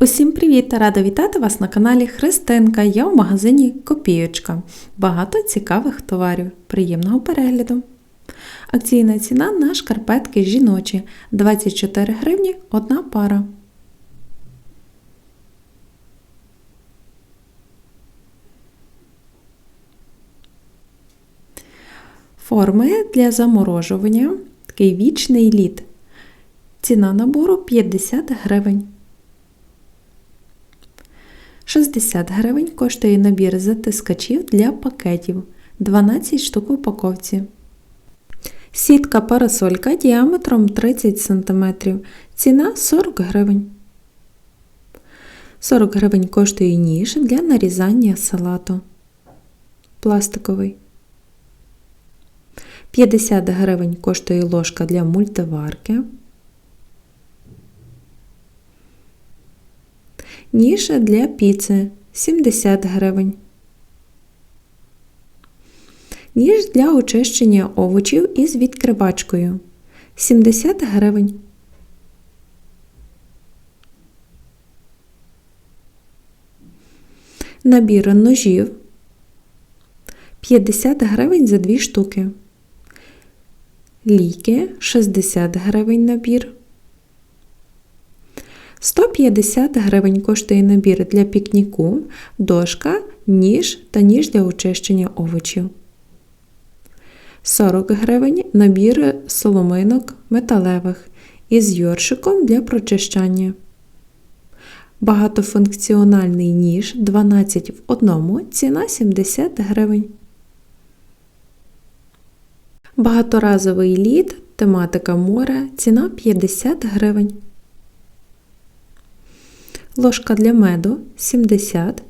Усім привіт! Рада вітати вас на каналі Христинка. Я в магазині Копійочка. Багато цікавих товарів. Приємного перегляду! Акційна ціна на шкарпетки жіночі 24 гривні одна пара. Форми для заморожування. Такий вічний лід. Ціна набору 50 гривень. 60 гривень коштує набір затискачів для пакетів 12 штук у упаковці. Сітка парасолька діаметром 30 см. Ціна 40 гривень. 40 гривень коштує ніж для нарізання салату. Пластиковий. 50 гривень коштує ложка для мультиварки. Ніж для піци 70 гривень. Ніж для очищення овочів із відкривачкою 70 гривень. Набір ножів 50 гривень за 2 штуки. Ліки 60 гривень набір. 150 гривень коштує набір для пікніку, дошка, ніж та ніж для очищення овочів. 40 гривень набір соломинок металевих із йоршиком для прочищання. Багатофункціональний ніж 12 в одному, ціна 70 гривень. Багаторазовий лід, тематика море, ціна 50 гривень. Ложка для меду 70.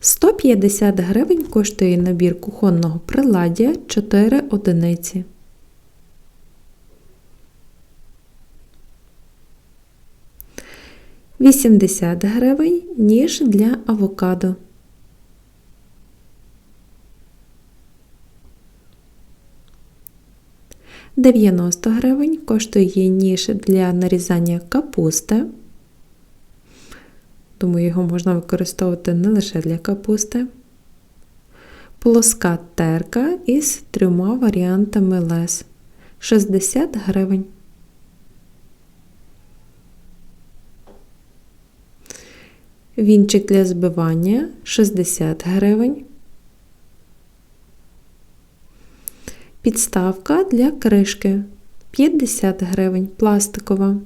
150 гривень коштує набір кухонного приладдя 4 одиниці. Вісімдесят гривень ніж для авокадо. Дев'яносто гривень коштує ніж для нарізання капусти. Тому його можна використовувати не лише для капусти. Плоска терка із трьома варіантами лес 60 гривень. Вінчик для збивання 60 гривень. Підставка для кришки 50 гривень пластикова.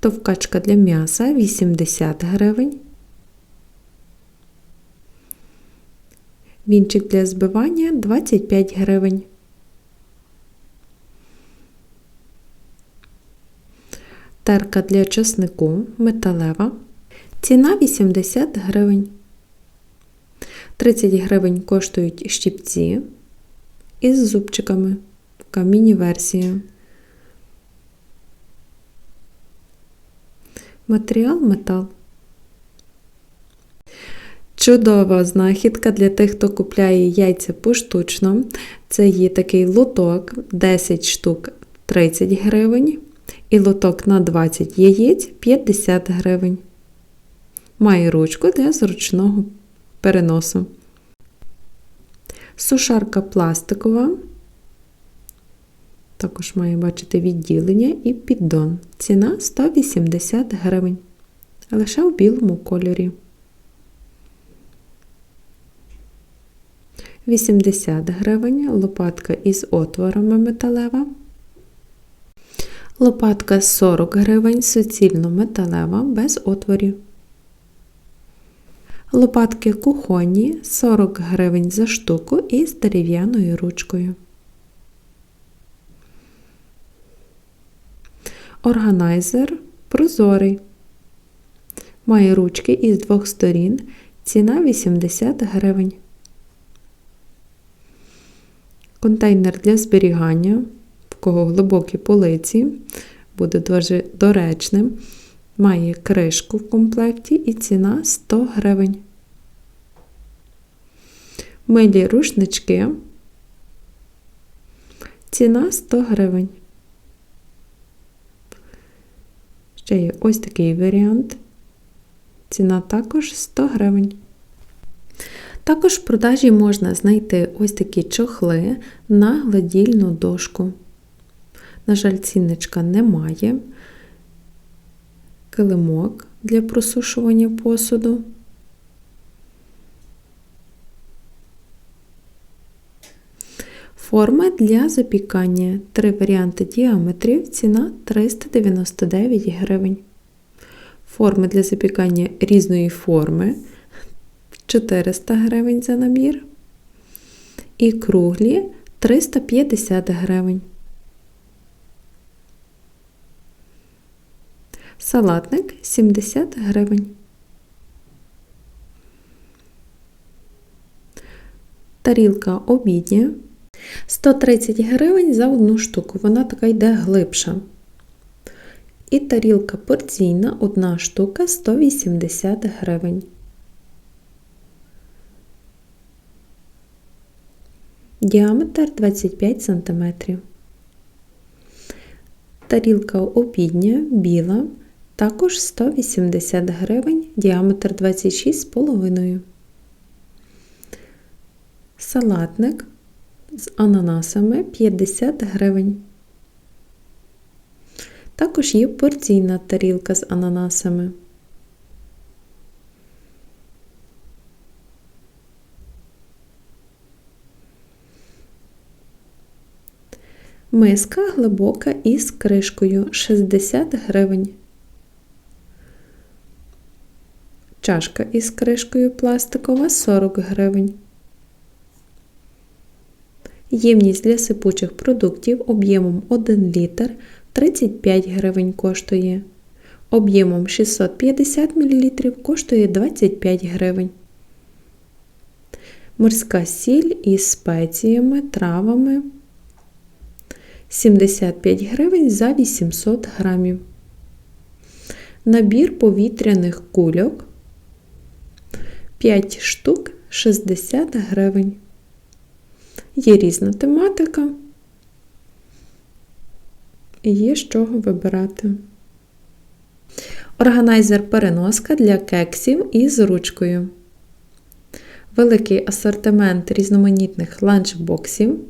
Товкачка для м'яса 80 гривень. Вінчик для збивання 25 гривень. Терка для часнику металева. Ціна 80 гривень. 30 гривень коштують щіпці із зубчиками. Така міні-версія. Матеріал метал. Чудова знахідка для тих, хто купляє яйця поштучно. Це є такий лоток 10 штук 30 гривень. І лоток на 20 яєць 50 гривень. Має ручку для зручного переносу. Сушарка пластикова. Також має бачити відділення і піддон. Ціна 180 гривень. Лише в білому кольорі. 80 гривень лопатка із отворами металева. Лопатка 40 гривень суцільно металева без отворів. Лопатки кухонні 40 гривень за штуку із дерев'яною ручкою. Органайзер прозорий. Має ручки із двох сторін. Ціна 80 гривень. Контейнер для зберігання, в кого глибокі полиці, буде дуже доречним. Має кришку в комплекті і ціна 100 гривень. Милі рушнички. Ціна 100 гривень. Ще є ось такий варіант. Ціна також 100 гривень. Також в продажі можна знайти ось такі чохли на гладільну дошку. На жаль, цінничка немає. Килимок для просушування посуду. Форма для запікання. Три варіанти діаметрів. Ціна 399 гривень. Форми для запікання різної форми 400 гривень за набір. І круглі 350 гривень. Салатник 70 гривень. Тарілка обідня 130 гривень за одну штуку. Вона така йде глибша. І тарілка порційна, одна штука 180 гривень. Діаметр 25 см. Тарілка обідня біла, також 180 гривень, діаметр 26,5. Салатник з ананасами 50 гривень. Також є порційна тарілка з ананасами. Миска глибока із кришкою 60 гривень. Чашка із кришкою пластикова 40 гривень. Ємність для сипучих продуктів об'ємом 1 літр 35 гривень коштує. Об'ємом 650 мл коштує 25 гривень. Морська сіль із спеціями, травами 75 гривень за 800 грамів. Набір повітряних кульок 5 штук 60 гривень. Є різна тематика, і є з чого вибирати. Органайзер-переноска для кексів із ручкою. Великий асортимент різноманітних ланчбоксів.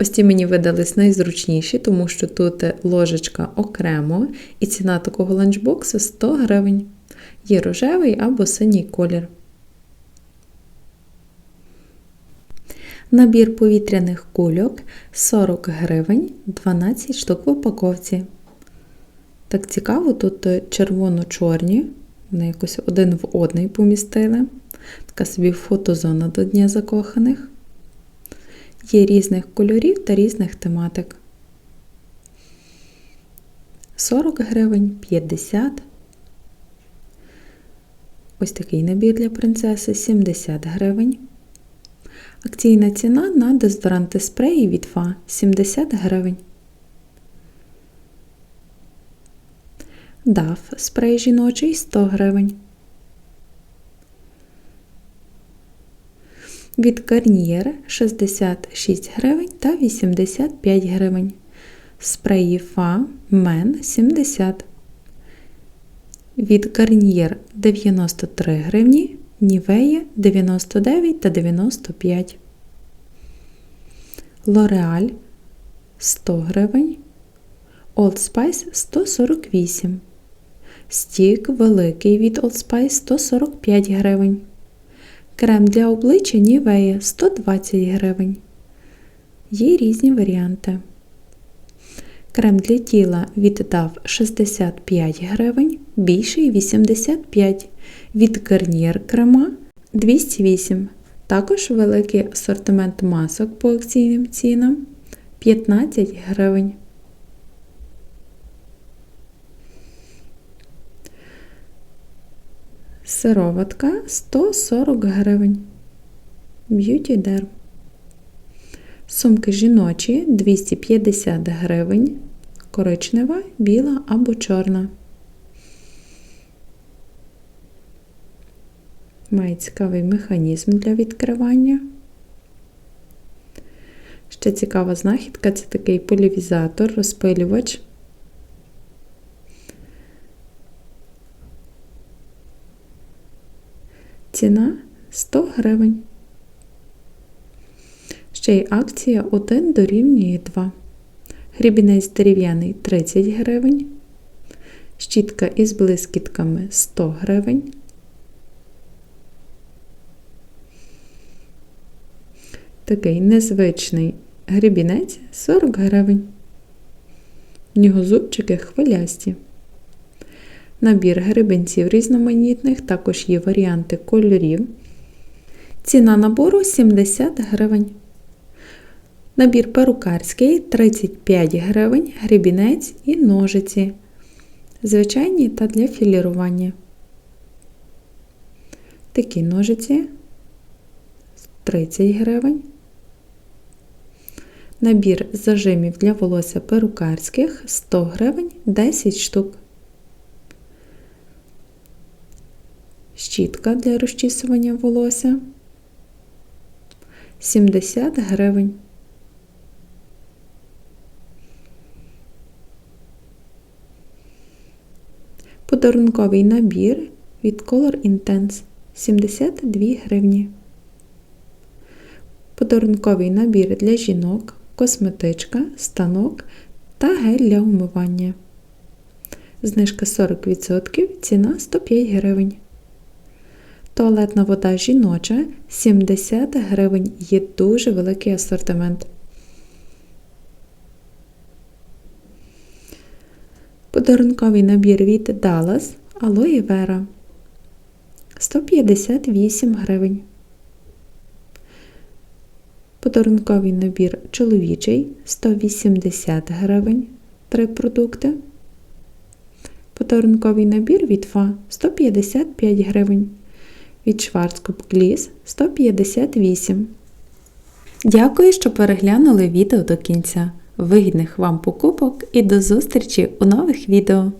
Ось ці мені видались найзручніші, тому що тут ложечка окремо, і ціна такого ланчбоксу 100 гривень. Є рожевий або синій колір. Набір повітряних кульок 40 гривень, 12 штук в упаковці. Так цікаво, тут червоно-чорні, вони якось один в одний помістили. Така собі фотозона до Дня закоханих. Є різних кольорів та різних тематик. 40 гривень, 50. Ось такий набір для принцеси 70 гривень. Акційна ціна на дезодоранти спреї від ФА 70 гривень. DAF спрей жіночий 100 гривень. Від Garnier 66 гривень та 85 гривень. Спреї ФА Мен 70. Від Garnier 93 гривні Нівея 99 та 95. Лореаль 100 гривень. Old Spice 148. Стік великий від Old Spice 145 гривень. Крем для обличчя Нівея 120 гривень. Є різні варіанти. Крем для тіла віддав 65 гривень, більший 85 від Garnier крема 208. Також великий асортимент масок по акційним цінам 15 гривень. Сироватка 140 гривень. Beauty Derm. Сумки жіночі 250 гривень коричнева, біла або чорна. Має цікавий механізм для відкривання. Ще цікава знахідка це такий полівізатор, розпилювач. Ціна 100 гривень. Ще й акція 1 дорівнює 2. Грібінець дерев'яний 30 гривень. Щітка із блискітками 100 гривень. Такий незвичний грібінець 40 гривень. В нього зубчики хвилясті. Набір гребенців різноманітних, також є варіанти кольорів. Ціна набору 70 гривень. Набір перукарський 35 гривень, гребінець і ножиці. Звичайні та для філірування. Такі ножиці 30 гривень. Набір зажимів для волосся перукарських 100 гривень 10 штук. Щітка для розчісування волосся 70 гривень. Подарунковий набір від Color Intense 72 гривні. Подарунковий набір для жінок, косметичка, станок та гель для умивання. Знижка 40%, ціна 105 гривень. Туалетна вода жіноча 70 гривень. Є дуже великий асортимент. Подарунковий набір від Dallas Aloe Vera 158 гривень. Подарунковий набір чоловічий 180 гривень. Три продукти. Подарунковий набір від ФА 155 гривень. Від Schwarzkopf Gliss 158. Дякую, що переглянули відео до кінця. Вигідних вам покупок і до зустрічі у нових відео!